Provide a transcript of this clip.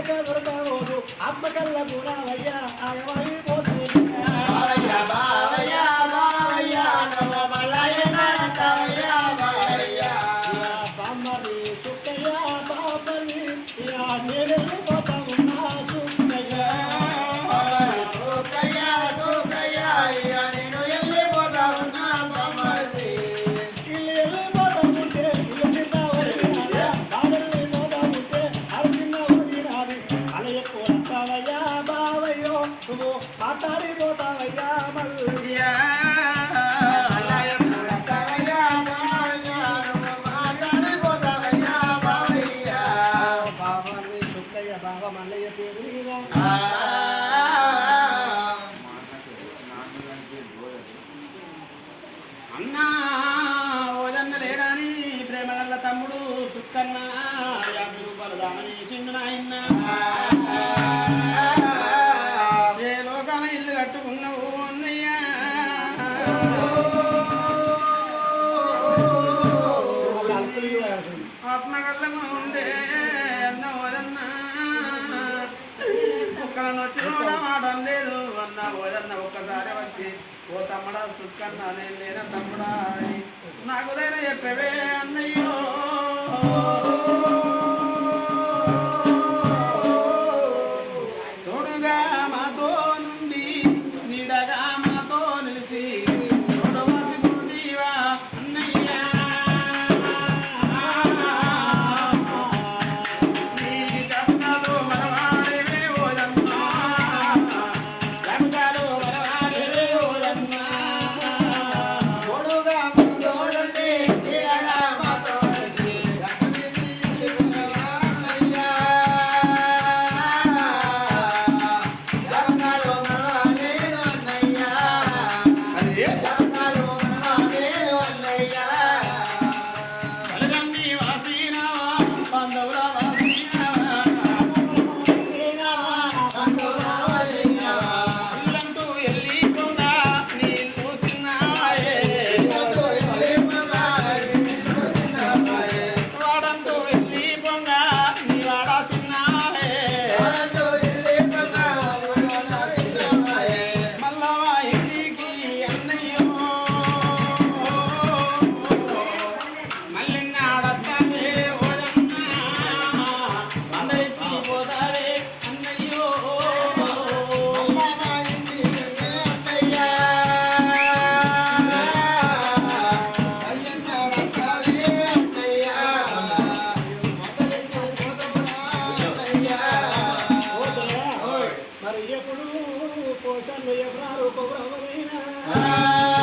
లేక దొరకబోదు ఆత్మకల్ల గుణవయ్యా ఆయమైపోతుంది బామ్మది సుక్కయ్యా బామ్మది నేనే సుక్కన్న యాభై రూపాయలు దానం చేసిండు ఏ లోకాన ఇల్లు కట్టుకున్నావు అన్నయ్యా? ఆత్మగల్లకు ఉండే అన్న ఓదన్న ఒక్కలను వచ్చిన లేదు అన్న ఓదన్న ఒక్కసారి వచ్చి ఓ తమ్ముడా సుక్కన్నా నేను లేన తమ్ముడా నాకు లేన చెప్పవే అన్నయ్యో. Oh. Santa పోషన్లు ఎవరారు